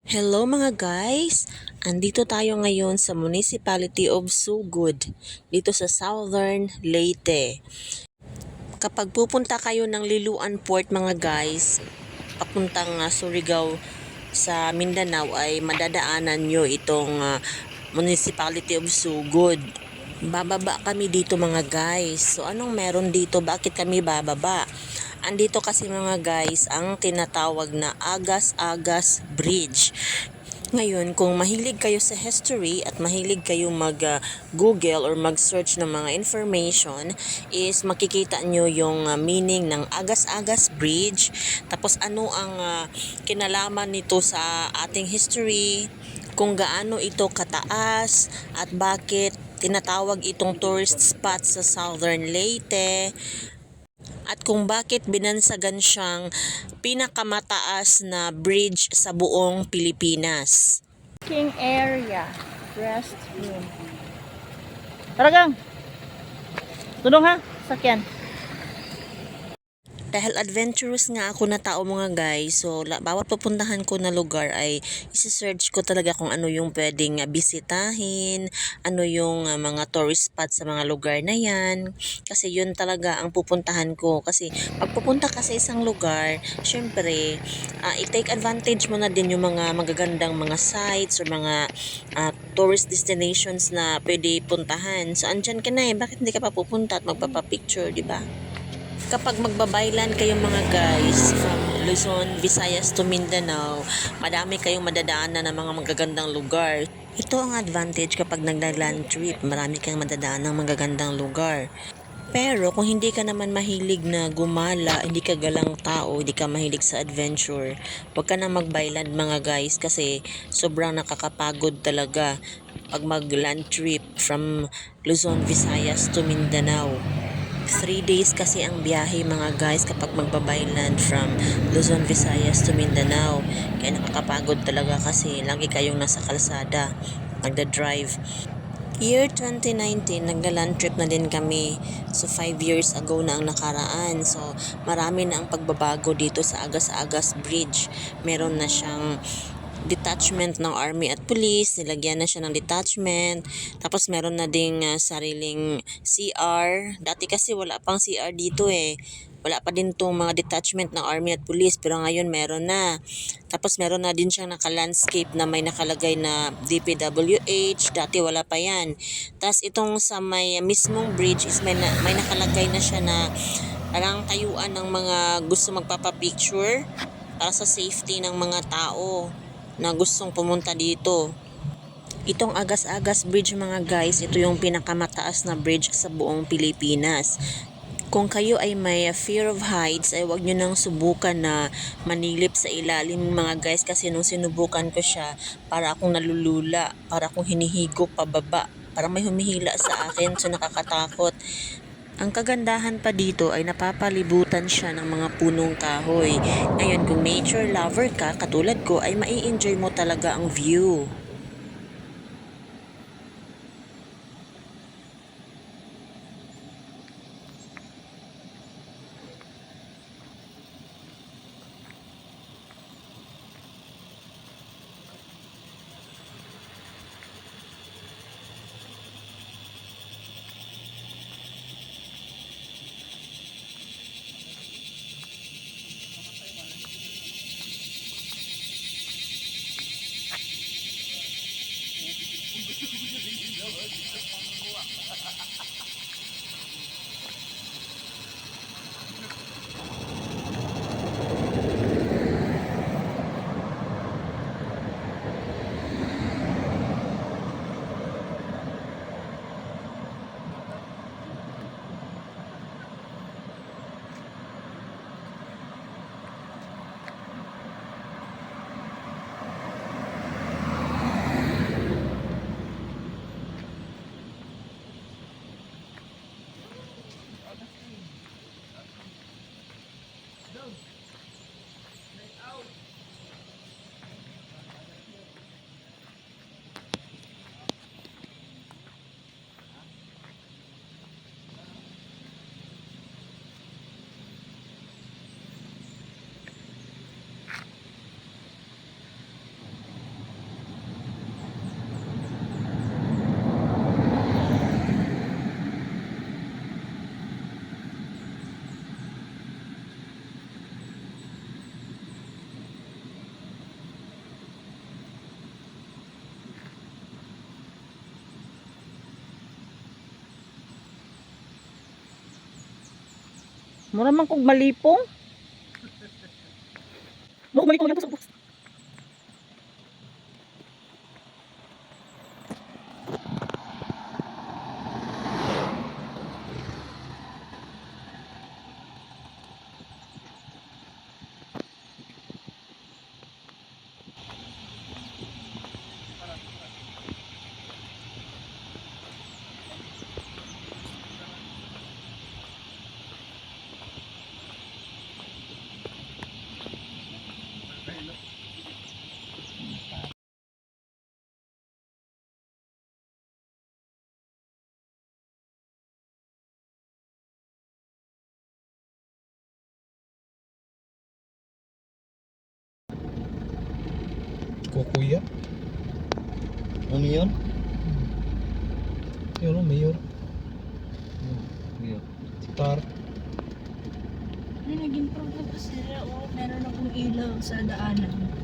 Hello mga guys! Andito tayo ngayon sa Municipality of Sugod, dito sa Southern Leyte. Kapag pupunta kayo ng Liluan Port mga guys, papuntang uh, Surigao sa Mindanao ay madadaanan nyo itong ah, Municipality of Sugod. Bababa kami dito mga guys. So anong meron dito? Bakit kami bababa? Andito kasi mga guys ang tinatawag na Agas-Agas Bridge. Ngayon, kung mahilig kayo sa history at mahilig kayo mag-google or mag-search ng mga information, is makikita nyo yung ah, meaning ng Agas-Agas Bridge. Tapos ano ang ah, kinalaman nito sa ating history, kung gaano ito kataas at bakit tinatawag itong tourist spot sa Southern Leyte at kung bakit binansagan siyang pinakamataas na bridge sa buong Pilipinas. King area. Restroom. Taragang! Tulong ha, sakyan. Dahil adventurous nga ako na tao mga guys, so bawat pupuntahan ko na lugar ay isi-search ko talaga kung ano yung pwedeng ah, bisitahin, ano yung ah, mga tourist spots sa mga lugar na yan. Kasi yun talaga ang pupuntahan ko. Kasi pag pupunta ka sa isang lugar, syempre, ah, i-take advantage mo na din yung mga magagandang mga sites or mga ah, tourist destinations na pwede puntahan. So andyan ka na eh, bakit hindi ka pa pupunta at magpapapicture, di ba? Kapag magbabaylan kayong mga guys from Luzon, Visayas to Mindanao, madami kayong madadaanan ng mga magagandang lugar. Ito ang advantage kapag nagla-land trip, marami kang madadaan ng magagandang lugar. Pero kung hindi ka naman mahilig na gumala, hindi ka galang tao, hindi ka mahilig sa adventure, huwag ka na magbayland mga guys kasi sobrang nakakapagod talaga pag mag-land trip from Luzon, Visayas to Mindanao. 3 days kasi ang biyahe mga guys kapag magbabayland from Luzon, Visayas to Mindanao. Kaya nakakapagod talaga kasi lagi kayong nasa kalsada, nagda-drive. Year 2019, nagla-land trip na din kami. So, 5 years ago na ang nakaraan. So, marami na ang pagbabago dito sa Agas-Agas Bridge. Meron na siyang detachment ng army at police, nilagyan na siya ng detachment. Tapos meron na ding ah, sariling CR. Dati kasi wala pang CR dito eh. Wala pa din tong mga detachment ng army at police pero ngayon meron na. Tapos meron na din siyang naka-landscape na may nakalagay na DPWH. Dati wala pa yan. Tapos itong sa may mismong bridge is may, na, may nakalagay na siya na parang tayuan ng mga gusto magpapapicture para sa safety ng mga tao na gustong pumunta dito. Itong Agas-Agas Bridge mga guys, ito yung pinakamataas na bridge sa buong Pilipinas. Kung kayo ay may fear of heights, ay wag nyo nang subukan na manilip sa ilalim mga guys kasi nung sinubukan ko siya, para akong nalulula, para akong hinihigop pababa, para may humihila sa akin, so nakakatakot. Ang kagandahan pa dito ay napapalibutan siya ng mga punong kahoy. Ngayon kung nature lover ka, katulad ko, ay mai-enjoy mo talaga ang view. Mura man kog malipong. Buk malipong lang sa box. Kukuya. Ano yun? Yun o, mayor. Mayor. Si Tar. Ay, naging problem kasi o meron akong ilaw sa daanan.